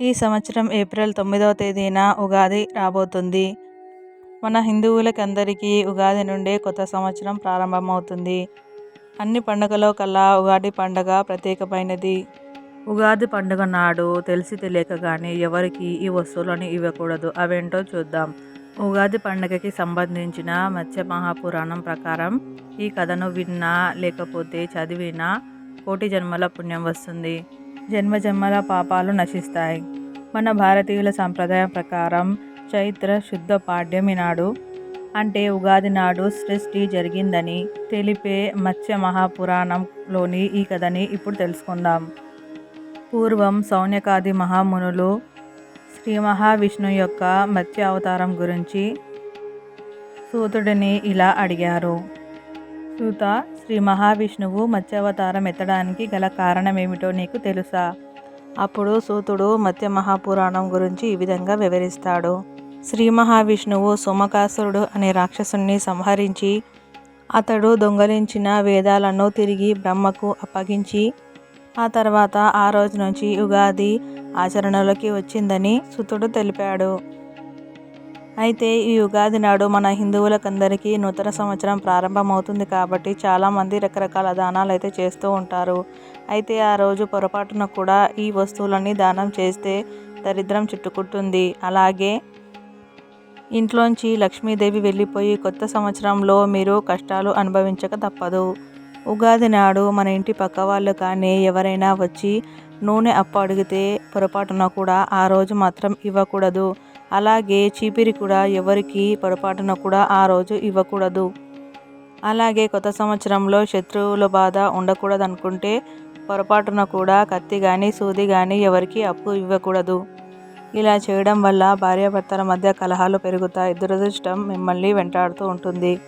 ఈ సంవత్సరం ఏప్రిల్ తొమ్మిదవ తేదీన ఉగాది రాబోతుంది. మన హిందువులకందరికీ ఉగాది నుండే కొత్త సంవత్సరం ప్రారంభమవుతుంది. అన్ని పండుగలో కల్లా ఉగాది పండుగ ప్రత్యేకమైనది. ఉగాది పండుగ నాడు తెలిసి తెలియక కానీ ఎవరికి ఈ వస్తువులను ఇవ్వకూడదు. అవేంటో చూద్దాం. ఉగాది పండుగకి సంబంధించిన మత్స్య మహాపురాణం ప్రకారం ఈ కథను విన్నా లేకపోతే చదివినా కోటి జన్మల పుణ్యం వస్తుంది. జన్మ జన్మల పాపాలు నశిస్తాయి. మన భారతీయుల సాంప్రదాయ ప్రకారం చైత్ర శుద్ధ పాడ్యమి నాడు అంటే ఉగాది నాడు సృష్టి జరిగిందని తెలిపే మత్స్య మహాపురాణంలోని ఈ కథని ఇప్పుడు తెలుసుకుందాం. పూర్వం సౌన్యకాది మహామునులు శ్రీ మహావిష్ణు యొక్క మత్స్య అవతారం గురించి సూతుడిని ఇలా అడిగారు. సూత శ్రీ మహావిష్ణువు మత్స్యావతారం ఎత్తడానికి గల కారణమేమిటో నీకు తెలుసా? అప్పుడు సూతుడు మత్స్య మహాపురాణం గురించి ఈ విధంగా వివరిస్తాడు. శ్రీ మహావిష్ణువు సోమకాసురుడు అనే రాక్షసుని సంహరించి అతడు దొంగలించిన వేదాలను తిరిగి బ్రహ్మకు అప్పగించి ఆ తర్వాత ఆ రోజు నుంచి ఉగాది ఆచరణలోకి వచ్చిందని సుతుడు తెలిపాడు. అయితే ఈ ఉగాది నాడు మన హిందువులకందరికీ నూతన సంవత్సరం ప్రారంభమవుతుంది కాబట్టి చాలామంది రకరకాల దానాలు అయితే చేస్తూ ఉంటారు. అయితే ఆ రోజు పొరపాటున కూడా ఈ వస్తువులన్నీ దానం చేస్తే దరిద్రం చుట్టుకుంటుంది. అలాగే ఇంట్లోంచి లక్ష్మీదేవి వెళ్ళిపోయి కొత్త సంవత్సరంలో మీరు కష్టాలు అనుభవించక తప్పదు. ఉగాది నాడు మన ఇంటి పక్క వాళ్ళు కానీ ఎవరైనా వచ్చి నూనె అప్పు అడిగితే పొరపాటున కూడా ఆ రోజు మాత్రం ఇవ్వకూడదు. అలాగే చీపిరి కూడా ఎవరికి పొరపాటున కూడా ఆ రోజు ఇవ్వకూడదు. అలాగే కొత్త సంవత్సరంలో శత్రువుల బాధ ఉండకూడదు అనుకుంటే పొరపాటున కూడా కత్తి కానీ సూది కానీ ఎవరికి అప్పు ఇవ్వకూడదు. ఇలా చేయడం వల్ల భార్యాభర్తల మధ్య కలహాలు పెరుగుతాయి దురదృష్టం మిమ్మల్ని వెంటాడుతూ ఉంటుంది.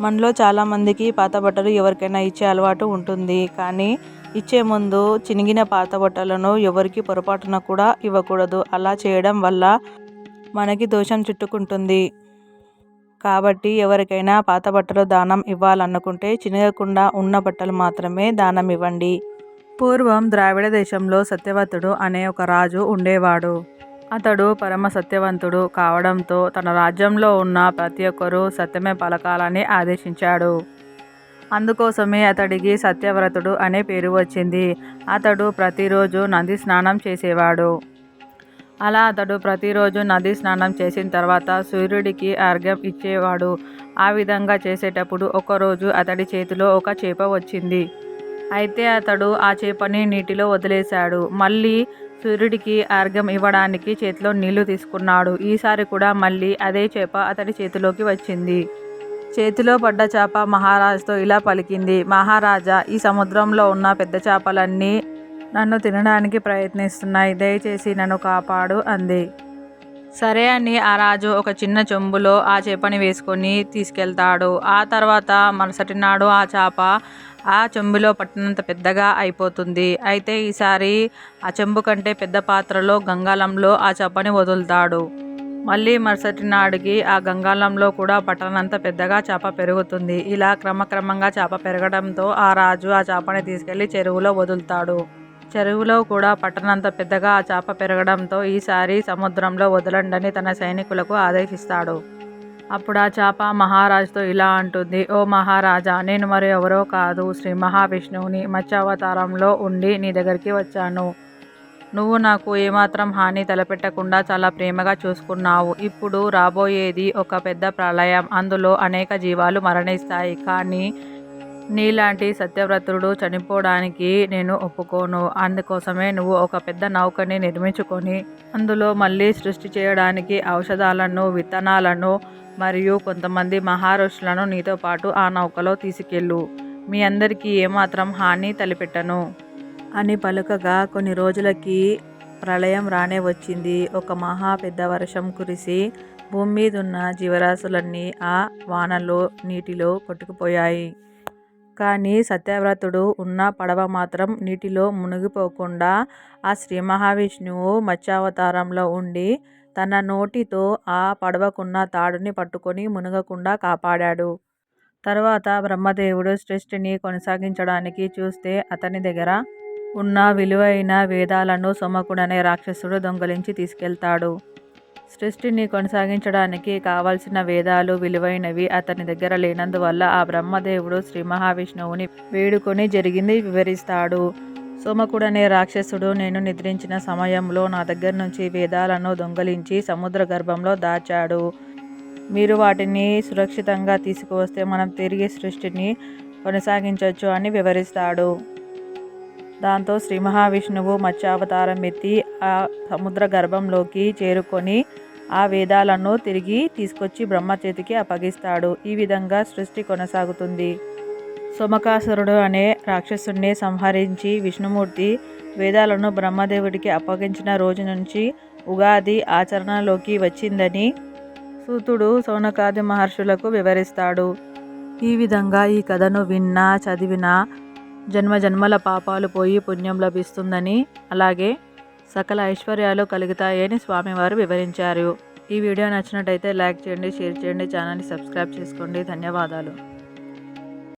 మనలో చాలామందికి పాత బట్టలు ఎవరికైనా ఇచ్చే అలవాటు ఉంటుంది. కానీ ఇచ్చే ముందు చినిగిన పాత బట్టలను ఎవరికి పొరపాటున కూడా ఇవ్వకూడదు. అలా చేయడం వల్ల మనకి దోషం చుట్టుకుంటుంది. కాబట్టి ఎవరికైనా పాత బట్టలు దానం ఇవ్వాలనుకుంటే చినగకుండా ఉన్న బట్టలు మాత్రమే దానం ఇవ్వండి. పూర్వం ద్రావిడ దేశంలో సత్యవతుడు అనే ఒక రాజు ఉండేవాడు. అతడు పరమ సత్యవంతుడు కావడంతో తన రాజ్యంలో ఉన్న ప్రతి ఒక్కరూ సత్యమే పలకాలని ఆదేశించాడు. అందుకోసమే అతడికి సత్యవ్రతుడు అనే పేరు వచ్చింది. అతడు ప్రతిరోజు నంది స్నానం చేసేవాడు. అలా అతడు ప్రతిరోజు నది స్నానం చేసిన తర్వాత సూర్యుడికి అర్ఘ్యం ఇచ్చేవాడు. ఆ విధంగా చేసేటప్పుడు ఒకరోజు అతడి చేతిలో ఒక చేప వచ్చింది. అయితే అతడు ఆ చేపని నీటిలో వదిలేశాడు. మళ్ళీ సూర్యుడికి అర్ఘ్యం ఇవ్వడానికి చేతిలో నీళ్ళు తీసుకున్నాడు. ఈసారి కూడా మళ్ళీ అదే చేప అతడి చేతిలోకి వచ్చింది. చేతిలో పడ్డ చేప మహారాజుతో ఇలా పలికింది మహారాజా ఈ సముద్రంలో ఉన్న పెద్ద చేపలన్నీ నన్ను తినడానికి ప్రయత్నిస్తున్నాయి. దయచేసి నన్ను కాపాడు అంది. సరే అని ఆ రాజు ఒక చిన్న చెంబులో ఆ చేపని వేసుకొని తీసుకెళ్తాడు. ఆ తర్వాత మరుసటి నాడు ఆ చేప ఆ చెంబులో పట్టినంత పెద్దగా అయిపోతుంది. అయితే ఈసారి ఆ చెంబు కంటే పెద్ద పాత్రలో గంగాలంలో ఆ చేపని వదులుతాడు. మళ్ళీ మరుసటి నాడికి ఆ గంగాలంలో కూడా పట్టనంత పెద్దగా చేప పెరుగుతుంది. ఇలా క్రమక్రమంగా చేప పెరగడంతో ఆ రాజు ఆ చేపని తీసుకెళ్ళి చెరువులో వదులుతాడు. చెరువులో కూడా పట్టనంత పెద్దగా ఆ చేప పెరగడంతో ఈసారి సముద్రంలో వదలండని తన సైనికులకు ఆదేశిస్తాడు. అప్పుడు ఆ చేప మహారాజుతో ఇలా అంటుంది ఓ మహారాజా నేను మరి ఎవరో కాదు. శ్రీ మహావిష్ణువుని మత్స్యావతారంలో ఉండి నీ దగ్గరికి వచ్చాను. నువ్వు నాకు ఏమాత్రం హాని తలపెట్టకుండా చాలా ప్రేమగా చూసుకున్నావు. ఇప్పుడు రాబోయేది ఒక పెద్ద ప్రళయం. అందులో అనేక జీవాలు మరణిస్తాయి. కానీ నీలాంటి సత్యవ్రతుడు చనిపోవడానికి నేను ఒప్పుకోను. అందుకోసమే నువ్వు ఒక పెద్ద నౌకని నిర్మించుకొని అందులో మళ్ళీ సృష్టి చేయడానికి ఔషధాలను విత్తనాలను మరియు కొంతమంది మహారుషులను నీతో పాటు ఆ నౌకలో తీసుకెళ్ళు. మీ అందరికీ ఏమాత్రం హాని తలపెట్టను. అని పలుకగా కొన్ని రోజులకి ప్రళయం రానే వచ్చింది. ఒక మహా పెద్ద వర్షం కురిసి భూమి మీద ఉన్న జీవరాశులన్నీ ఆ వానలో నీటిలో కొట్టుకుపోయాయి. కానీ సత్యవ్రతుడు ఉన్న పడవ మాత్రం నీటిలో మునిగిపోకుండా ఆ శ్రీ మహావిష్ణువు మత్స్యావతారంలో ఉండి తన నోటితో ఆ పడవకున్న తాడుని పట్టుకొని మునగకుండా కాపాడాడు. తర్వాత బ్రహ్మదేవుడు సృష్టిని కొనసాగించడానికి చూస్తే అతని దగ్గర ఉన్న విలువైన వేదాలను సోమకుడనే రాక్షసుడు దొంగలించి తీసుకెళ్తాడు. సృష్టిని కొనసాగించడానికి కావలసిన వేదాలు విలువైనవి అతని దగ్గర లేనందువల్ల ఆ బ్రహ్మదేవుడు శ్రీ మహావిష్ణువుని వేడుకొని జరిగింది వివరిస్తాడు. సోమకుడనే రాక్షసుడు నేను నిద్రించిన సమయంలో నా దగ్గర నుంచి వేదాలను దొంగలించి సముద్ర గర్భంలో దాచాడు. మీరు వాటిని సురక్షితంగా తీసుకువస్తే మనం తిరిగి సృష్టిని కొనసాగించవచ్చు అని వివరిస్తాడు. దాంతో శ్రీ మహావిష్ణువు మత్స్యావతారం ఎత్తి ఆ సముద్ర గర్భంలోకి చేరుకొని ఆ వేదాలను తిరిగి తీసుకొచ్చి బ్రహ్మ చేతికి అప్పగిస్తాడు. ఈ విధంగా సృష్టి కొనసాగుతుంది. సోమకాసురుడు అనే రాక్షసుణ్ణి సంహరించి విష్ణుమూర్తి వేదాలను బ్రహ్మదేవుడికి అప్పగించిన రోజు నుంచి ఉగాది ఆచరణలోకి వచ్చిందని సూతుడు సోనకాది మహర్షులకు వివరిస్తాడు. ఈ విధంగా ఈ కథను విన్నా చదివినా జన్మ జన్మల పాపాలు పోయి పుణ్యం లభిస్తుందని అలాగే సకల ఐశ్వర్యాలు కలుగుతాయని స్వామివారు వివరించారు. ఈ వీడియో నచ్చినట్టయితే లైక్ చేయండి షేర్ చేయండి ఛానల్ని సబ్స్క్రైబ్ చేసుకోండి. ధన్యవాదాలు.